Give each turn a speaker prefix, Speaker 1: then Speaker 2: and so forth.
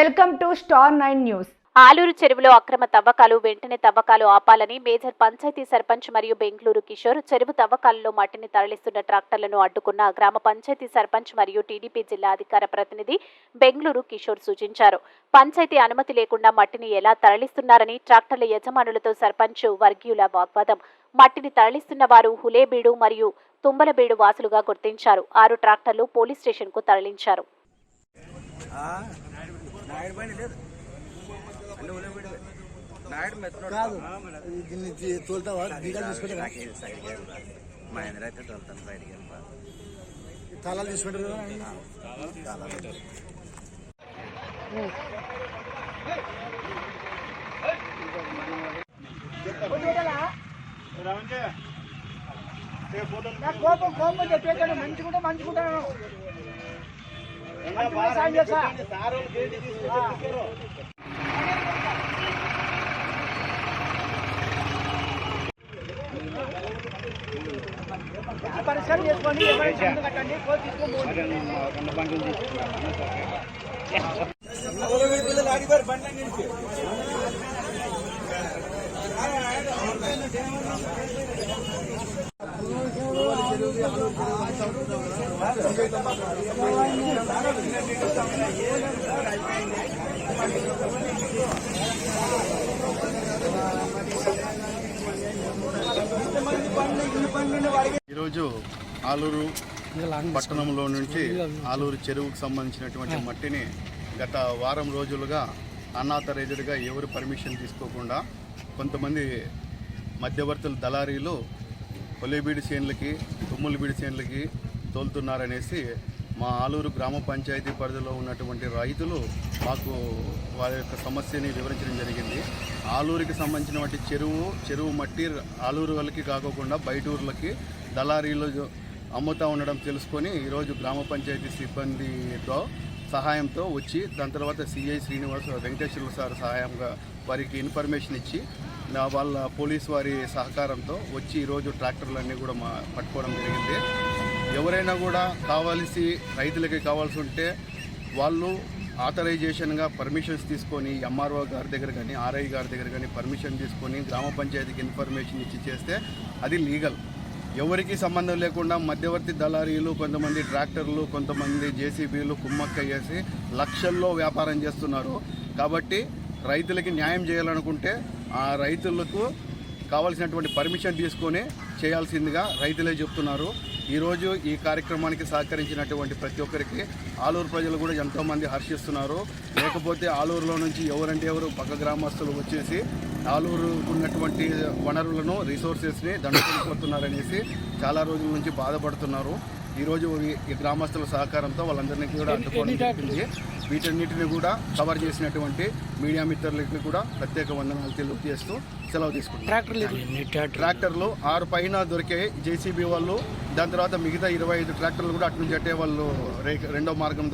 Speaker 1: Welcome to star nine news.
Speaker 2: Aluru చెరువులో అక్రమ తవ్వకాలు వెంటనే తవ్వకాలు ఆపాలని మేజర్ పంచాయతీ సర్పంచ్ మరియు బెంగళూరు కిషోర్ చెరువు తవ్వకాలలో మట్టిని తరలిస్తున్న ట్రాక్టర్లను అడ్డుకున్న గ్రామ పంచాయతీ సర్పంచ్ మరియు టీడీపీ జిల్లా అధికార ప్రతినిధి బెంగళూరు కిషోర్ సూచించారు. పంచాయతీ అనుమతి లేకుండా మట్టిని ఎలా తరలిస్తున్నారని ట్రాక్టర్ల యజమానులతో సర్పంచ్ వర్గీయుల వాగ్వాదం. మట్టిని తరలిస్తున్న వారు హులేబీడు మరియు తుంబలబీడు వాసులుగా గుర్తించారు. ఆరు ట్రాక్టర్లు పోలీస్ స్టేషన్కు తరలించారు.
Speaker 3: నాయుడు బండి లేదు. అన్ని నాయుడు మెత్తనోడు
Speaker 4: కాదు. దీన్ని తోలుతావా? బీగాలు తీసుకుంటే రా.
Speaker 3: నాకే వెళ్ళిపోతా. మా ఇంద్ర అయితే తోలుతాను బయటికి.
Speaker 4: తాళాలు తీసుకుంటారు కోపం కోపం మంచిగుంటే మంచిగుంటాను. మంచిగా సాయం చేస్తా. పరిష్కారం చేసుకోండి ఎవరైనా కట్టండి కోర్టు తీసుకోండి
Speaker 5: ఈరోజు ఆలూరు పట్టణంలో నుంచి ఆలూరు చెరువుకు సంబంధించినటువంటి మట్టిని గత వారం రోజులుగా అన్నాథరైజ్డ్గా ఎవరు పర్మిషన్ తీసుకోకుండా కొంతమంది మధ్యవర్తుల దళారీలు కొల్లేబీడి చేనులకి తుమ్ములబీడి చేనులకి తోలుతున్నారనేసి మా ఆలూరు గ్రామ పంచాయతీ పరిధిలో ఉన్నటువంటి రైతులు మాకు వారి యొక్క సమస్యని వివరించడం జరిగింది. ఆలూరుకి సంబంధించినటువంటి చెరువు చెరువు మట్టి ఆలూరు వాళ్ళకి కాకోకుండా బయట ఊర్లకి దళారీలు అమ్ముతా ఉండడం తెలుసుకొని ఈరోజు గ్రామ పంచాయతీ సిబ్బందితో సహాయంతో వచ్చి దాని తర్వాత సిఐ శ్రీనివాస వెంకటేశ్వర్లు సార్ సహాయంగా వారికి ఇన్ఫర్మేషన్ ఇచ్చి నా వాళ్ళ పోలీస్ వారి సహకారంతో వచ్చి ఈరోజు ట్రాక్టర్లన్నీ కూడా మా పట్టుకోవడం జరిగింది. ఎవరైనా కూడా కావాల్సి రైతులకి కావాల్సి ఉంటే వాళ్ళు ఆథరైజేషన్గా పర్మిషన్స్ తీసుకొని ఎంఆర్ఓ గారి దగ్గర కానీ ఆర్ఐ గారి దగ్గర కానీ పర్మిషన్ తీసుకొని గ్రామ పంచాయతీకి ఇన్ఫర్మేషన్ ఇచ్చి చేస్తే అది లీగల్. ఎవరికి సంబంధం లేకుండా మధ్యవర్తి దళారీలు కొంతమంది ట్రాక్టర్లు కొంతమంది జేసీబీలు కుమ్మక్కయ్యేసి లక్షల్లో వ్యాపారం చేస్తున్నారు. కాబట్టి రైతులకి న్యాయం చేయాలనుకుంటే ఆ రైతులకు కావాల్సినటువంటి పర్మిషన్ తీసుకొని చేయాల్సిందిగా రైతులే చెప్తున్నారు. ఈరోజు ఈ కార్యక్రమానికి సహకరించినటువంటి ప్రతి ఒక్కరికి ఆలూరు ప్రజలు కూడా ఎంతోమంది హర్షిస్తున్నారు. లేకపోతే ఆలూరులో నుంచి ఎవరంటే ఎవరు పక్క గ్రామస్తులు వచ్చేసి ఆలూరు ఉన్నటువంటి వనరులను రిసోర్సెస్ని దండుకొనిపోతున్నారనేసి చాలా రోజుల నుంచి బాధపడుతున్నారు. ఈరోజు ఈ గ్రామస్తుల సహకారంతో వాళ్ళందరినీ కూడా అందుకోవడం జరిగింది వీటన్నిటిని కూడా కవర్ చేసినటువంటి మీడియా మిత్రులకి కూడా ప్రత్యేక వందనాలు తెలియజేస్తూ సెలవు తీసుకుంటాం ట్రాక్టర్లు ఆరు పైన దొరికాయి జేసీబీ వాళ్ళు దాని తర్వాత మిగతా ఇరవై ఐదు ట్రాక్టర్లు కూడా అటు నుంచి అట్టే వాళ్ళు రెండో మార్గం